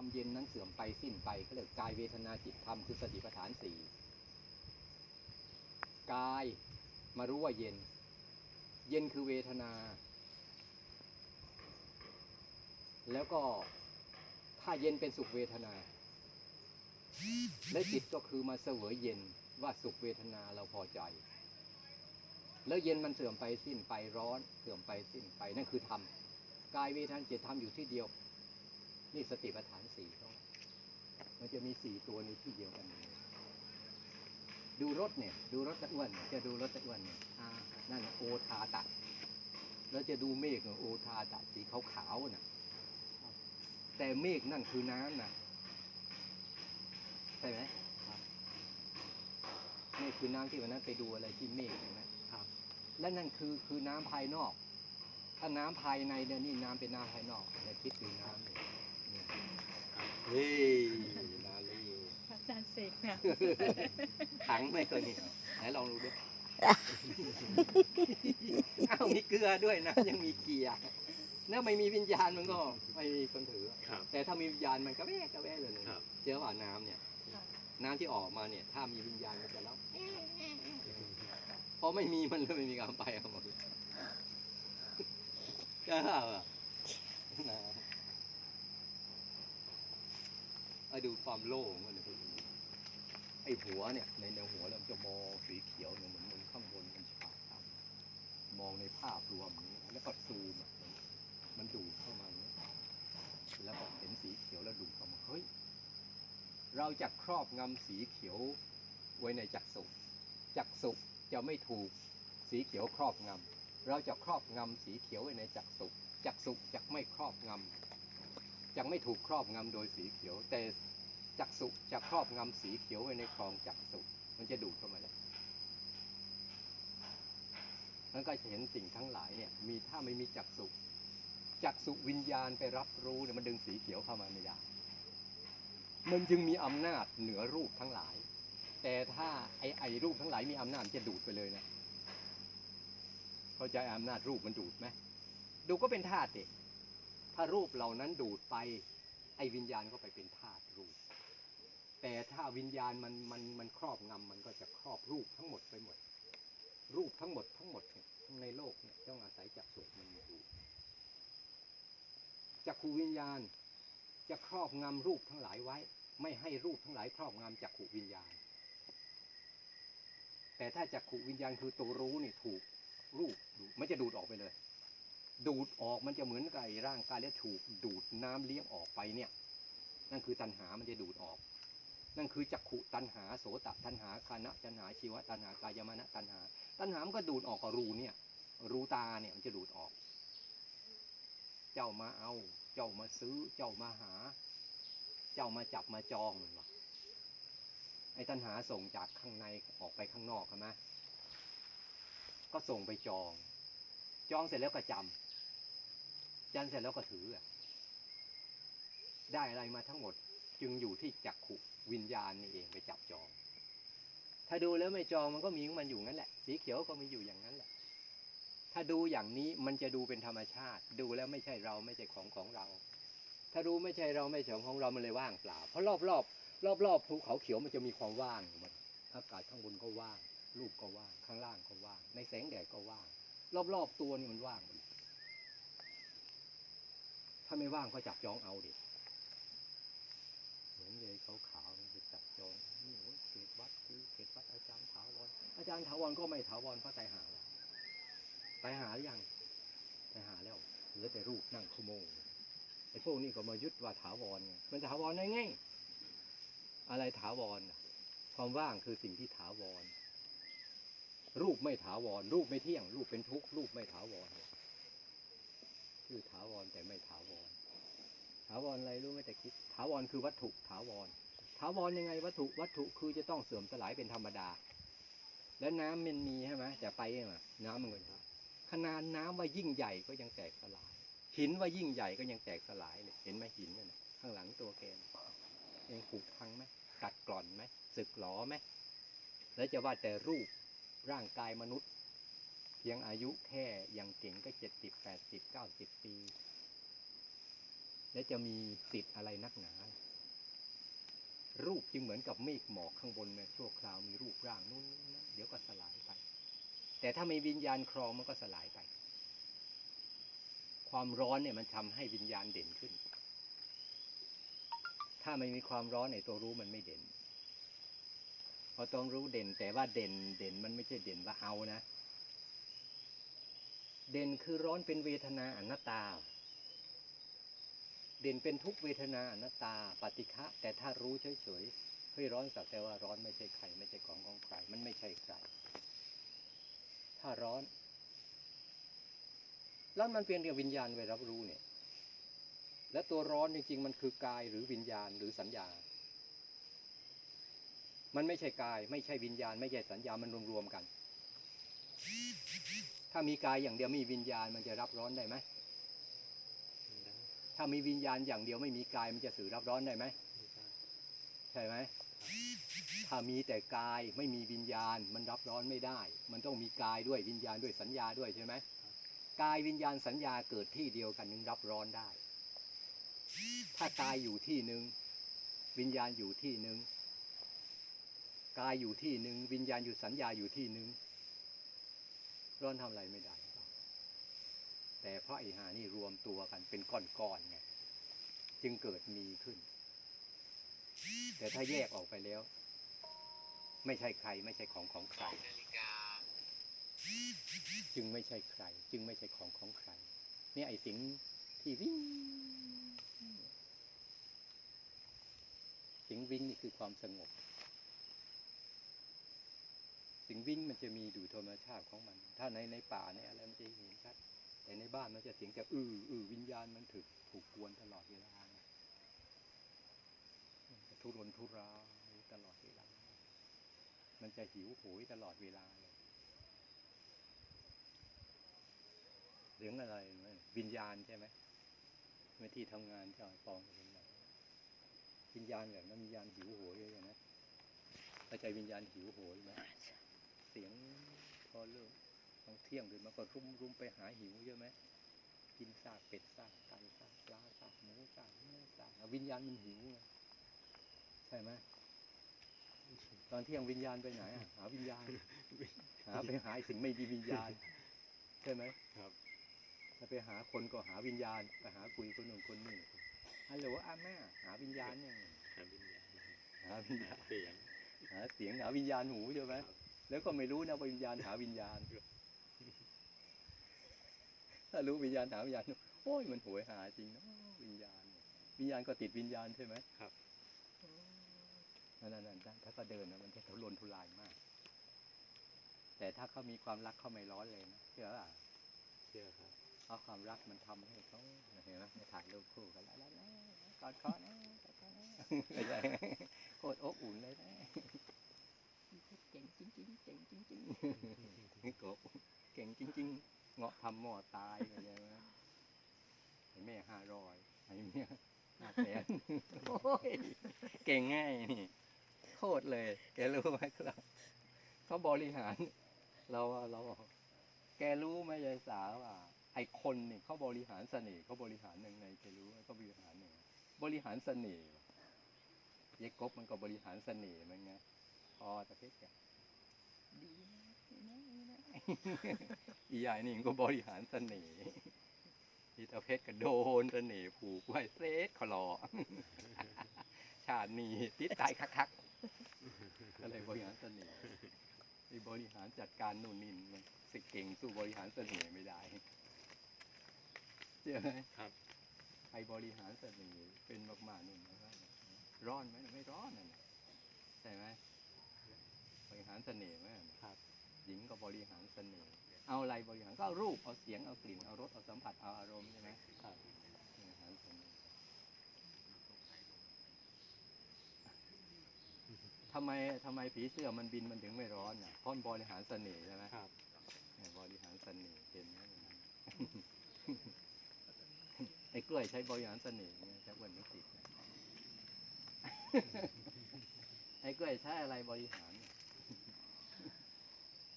ความเย็นนั้นเสื่อมไปสิ้นไปก็เรียกกายเวทนาจิตธรรมคือสติปัฏฐานสี่กายมารู้ว่าเย็น เย็นคือเวทนา แล้วก็ถ้าเย็นเป็นสุขเวทนา และจิตก็คือมาเสวยเย็นว่าสุขเวทนาเราพอใจ แล้วเย็นมันเสื่อมไปสิ้นไปร้อนเสื่อมไปสิ้นไปนั่นคือธรรมกายเวทนาจิตธรรมอยู่ที่เดียว นี่สติปัฏฐานสี่ต้องมันจะมีสี่ตัวในที่เดียวกันดูรถเนี่ย ดูรถตะอ้วนเนี่ยจะดูรถตะอ้วนเนี่ยอ่านั่นน่ะโอทาตะแล้วจะดูเมฆเนี่ยโอทาตะสีขาวๆน่ะ แต่เมฆนั่นคือน้ำนะใช่ไหมครับเมฆคือน้ำที่วันนั้นไปดูอะไรที่เมฆใช่ไหมครับ และนั่นคือคือน้ำภายนอก ถ้าน้ำภายในเนี่ยนี่น้ำเป็นน้ำภายนอกเนี่ยคิดดูน้ำเนี่ย เนี่ยนี่นาลีอาจารย์เสกเนี่ยถังไม่เคยนี่ไหนลองดูดิอ้าวมีเกลือด้วยนะ ยังมีเกียร์แล้วไม่มีวิญญาณมันก็ไม่มีคนถือ ครับ แต่ถ้ามีวิญญาณมันก็แว่กระแว่เลยนะครับเจอว่าน้ำเนี่ย น้ำที่ออกมาเนี่ย ถ้ามีวิญญาณมันจะแล้วพอไม่มีมันเลยไม่มีการไปเอาหมดเลยก็อะนะ เอาดูความโล่งมันเลยไอ้หัวเนี่ยในแนวหัวเราจะมองสีเขียวเนี่ยเหมือนมันข้างบนมันฉากครับมองในภาพรวมนี้แล้วก็ซูมอะมันดูดเข้ามาอย่างนี้แล้วก็เห็นสีเขียวแล้วดูดเข้ามาเฮ้ยเราจะครอบงำสีเขียวไว้ในจักษุจักษุจะไม่ถูกสีเขียวครอบงำเราจะครอบงำสีเขียวไว้ในจักษุจักษุจะไม่ครอบงำ จะไม่ถูกครอบงำโดยสีเขียว แต่จักษุจะครอบงำสีเขียวไว้ในคลองจักษุมันจะดูดเข้ามาเลยมันก็จะเห็นสิ่งทั้งหลายเนี่ยมีถ้าไม่มีจักษุจักษุวิญญาณไปรับรู้เนี่ยมันดึงสีเขียวเข้ามาไม่ได้ มันจึงมีอำนาจเหนือรูปทั้งหลาย แต่ถ้าไอไอรูปทั้งหลายมีอำนาจจะดูดไปเลยนะเข้าใจอำนาจรูปมันดูดไหมดูก็เป็นธาตุเด็ ถ้ารูปเหล่านั้นดูดไป ไอ้วิญญาณก็ไปเป็นธาตุรูป แต่ถ้าวิญญาณมันมันมันครอบงำมันก็จะครอบรูปทั้งหมดไปหมด รูปทั้งหมดทั้งหมดเนี่ยในโลกเนี่ยต้องอาศัยจักษุมันมาดูจักขูวิญญาณจะครอบงำรูปทั้งหลายไว้ ไม่ให้รูปทั้งหลายครอบงำจักขุวิญญาณ แต่ถ้าจักขุวิญญาณคือตัวรู้นี่ถูกรูปมันจะดูดออกไปเลย ดูดออกมันจะเหมือนกับไอ้ร่างกายแล้วถูกดูดน้ำเลี้ยงออกไปเนี่ย นั่นคือตัณหามันจะดูดออก นั่นคือจักขุตัณหาโสตตัณหาคานะตัณหาชีวตัณหากายมนะตัณหา ตัณหามันก็ดูดออกกับรูเนี่ย รูตาเนี่ยมันจะดูดออก เจ้ามาเอา เจ้ามาซื้อ เจ้ามาหา เจ้ามาจับมาจองมันวะไอ้ตัณหาส่งจากข้างในออกไปข้างนอกใช่ไหมก็ส่งไปจอง จองเสร็จแล้วก็จำ จำเสร็จแล้วก็ถืออได้อะไรมาทั้งหมดจึงอยู่ที่จักขุวิญญาณนี่เองไปจับจอง ถ้าดูแล้วไม่จองมันก็มีของมันอยู่งั้นแหละ สีเขียวก็มีอยู่อย่างนั้นแหละ ถ้าดูอย่างนี้มันจะดูเป็นธรรมชาติ ดูแล้วไม่ใช่เราไม่ใช่ของของเรา ถ้ารู้ไม่ใช่เราไม่ใช่ของเรามันเลยว่างเปล่า เพราะรอบรอบรอบรอบภูเขาเขียวมันจะมีความว่างอยู่หมดอากาศข้างบนก็ว่าง รูปก็ว่าง ข้างล่างก็ว่าง ในแสงแดดก็ว่าง รอบรอบตัวนี่มันว่างหมด ถ้าไม่ว่างก็จับจองเอาดิเหมือนเลยเขาขาวไปจับจองนี่โอ้เขตวัดกูเขตวัดอาจารย์ถาวรอาจารย์ถาวรก็ไม่ถาวรเพราะใจหาไปหาหรือยังไปหาแล้วเหลือแต่รูปนั่งขโมงไอ้พวกนี้ก็มายึดว่าถาวรไงมันถาวรได้ไงอะไรถาวรความว่างคือสิ่งที่ถาวร รูปไม่ถาวร รูปไม่เที่ยง รูปเป็นทุกข์รูปไม่ถาวร ชื่อถาวรแต่ไม่ถาวร ถาวรอะไรรู้ไหมแต่คิด ถาวรคือวัตถุถาวร ถาวรยังไงวัตถุวัตถุคือจะต้องเสื่อมสลายเป็นธรรมดา แล้วน้ำมันมีใช่ไหมแต่ไปใช่ไหมน้ำมันก็ขนาดน้ำว่ายิ่งใหญ่ก็ยังแตกสลาย หินว่ายิ่งใหญ่ก็ยังแตกสลายเลยเห็นไหมหินนั่นน่ะข้างหลังตัวแกนยังผุพังไหมกัดกร่อนไหมสึกหรอไหมแล้วจะว่าแต่รูปร่างกายมนุษย์ พียงอายุแค่ยังเก่งก็เจ็ดสิบแปดสิบเก้าสิบปี และจะมีสิทธิ์อะไรนักหนา รูปจึงเหมือนกับเมฆหมอกข้างบนเนี่ยชั่วคราวมีรูปร่างนู้นนี่นะเดี๋ยวก็สลายไป แต่ถ้ามีวิญญาณครองมันก็สลายไป ความร้อนเนี่ยมันทำให้วิญญาณเด่นขึ้น ถ้าไม่มีความร้อนในตัวรู้มันไม่เด่นพอต้องรู้เด่นแต่ว่าเด่นเด่นมันไม่ใช่เด่นว่าเอานะ เด่นคือร้อนเป็นเวทนาอนัตตา เด่นเป็นทุกเวทนาอนัตตา ปฏิฆะแต่ถ้ารู้เฉยๆเฮ้ยร้อนสักแต่ว่าร้อนไม่ใช่ใครไม่ใช่ของของใครมันไม่ใช่ใคร ถ้าร้อนแล้วมันเป็นเรื่องวิญญาณไวรับรู้เนี่ย และตัวร้อนจริงๆมันคือกายหรือวิญญาณหรือสัญญา มันไม่ใช่กาย ไม่ใช่วิญญาณ ไม่ใช่สัญญามันรวมๆกัน ถ้ามีกายอย่างเดียวไม่มีวิญญาณมันจะรับร้อนได้ไหมไถ้ามีวิญญาณอย่างเดียวไม่มีกายมันจะสื่อรับร้อนได้ไหมไใช่ไหมถ้ามีแต่กายไม่มีวิญญาณมันรับร้อนไม่ได้ มันต้องมีกายด้วยวิญญาณด้วยสัญญาด้วยใช่ไหมกายวิญญาณสัญญาเกิดที่เดียวกันนึงรับร้อนได้ ถ้ากายอยู่ที่หนึ่งวิญญาณอยู่ที่หนึ่งกายอยู่ที่หนึ่งวิญญาณอยู่สัญญาอยู่ที่หนึ่ง ร้อนทำอะไรไม่ได้ แต่พระอ้หานี่รวมตัวกันเป็นก้อนๆไงจึงเกิดมีขึ้น แต่ถ้าแยกออกไปแล้ว ไม่ใช่ใครไม่ใช่ของของใคร จึงไม่ใช่ใคร จึงไม่ใช่ของของใครเนี่ยไอ้สิ่งที่วิ่งสิ่งวิ่งนี่คือความสงบ สิ่งวิ่งมันจะมีดูธรรมชาติของมัน ถ้าในในป่าในอะไรมันจะเห็นชัด แต่ในบ้านมันจะเสียงแต่อื้ออื้อวิญญาณมันถูกถูกกวนตลอดเวลาทุรนทุรายตลอดเวลา มันจะหิวโหยตลอดเวลาเลยเรื่องอะไรวิญญาณใช่ไหมเมื่อที่ทำงานที่เอาปองเป็นแบบวิญญาณแบบนั้นวิญญาณหิวโหยเลยนะเข้าใจวิญญาณหิวโหยไหม เสียงพอเลิกตอนเที่ยงหรือมันก็รุมรุมไปหาหิวเยอะไหมกินซากเป็ดซากไก่ซากปลาซากหมูซากเนื้อซากวิญญาณมันหิวไงใช่ไหมตอนเที่ยงวิญญาณไปไหนอะหาวิญญาณหาไปหาไอ้สิ่งไม่ดีวิญญาณใช่ไหมครับถ้าไปหาคนก็หาวิญญาณไปหาคุยคนหนึ่งคนนี้ฮัลโหลอาแม่หาวิญญาณเนี่ยหาวิญญาณนะครับหาวิญญาณเสียงหาเสียงหาวิญญาณหูใช่ไหมครับ แล้วก็ไม่รู้นะว่าวิญญาณหาวิญญาณ ถ้ารู้วิญญาณหาวิญญาณโอ้ยมันโหวยหาจริงเนาะวิญญาณเนี่ยวิญญาณก็ติดวิญญาณใช่ไหมครับนั่นนั่นนั่นถ้าก็เดินนะมันจะทุรนทุรายมาก แต่ถ้าเขามีความรักเขาไม่ร้อนเลยนะเชื่อป่ะเชื่อครับเพราะความรักมันทำให้เขาเห็นไหมในถ่ายรูปคู่กันแล้วแล้วแล้วกอดคอนะกอดคอนะไม่ใช่โคตรอบอุ่นเลยนะ เก่งจริงเก่งจริงๆกบเก่งจริง ๆ เงาะทำหม้อตายเข้าใจไหมให้แม่ห้าร้อยให้เมียห้าแสนโอ้ยเก่งง่ายนี่โคตรเลย แกรู้ไหมครับ เขาบริหาร เราเรา แกรู้ไหมยายสาวว่าไอ้คนนี่เขาบริหารเสน่ห์เขาบริหารยังไงแกรู้ไหมเขาบริหารยังไงบริหารเสน่ห์ยายกบมันก็บริหารเสน่ห์มันไงพอตะเพชรแก ดีนะดีนะดีนะอีใหญ่นี่มันก็บริหารเสน่ห์อีตะเพชรก็โดนเสน่ห์ผูกไว้เซตขอรอชาตินี้ติดตายคักๆก็เลยบริหารเสน่ห์ไอ้บริหารจัดการนู่นนี่มันสิเก่งสู้บริหารเสน่ห์ไม่ได้เชื่อไหมครับไอ้บริหารเสน่ห์เป็นมากๆนู่นนะร้อนไหมไม่ร้อนน่ะใช่ไหมบ ริหารเสน่ห์ไหมครับ หญิงก็บริหารเสน่ห์เอาอะไรบริหารก็เอารูปเอาเสียงเอากลิ่นเอารสเอาสัมผัสเอาอารมณ์ใช่ไหมครับบริหารเสน่ห์ทำไมทำไมผีเสื้อมันบินมันถึงไม่ร้อนอะเพราะมันบริหารเสน่ห์ใช่ไหมครับเนี่ยบริหารเสน่ห์เห็นไหมไอ้กล้วยใช้บริหารเสน่ห์เนี่ยแต่อ้วันไม่ติดนะไอ้กล้วยใช้อะไรบริหาร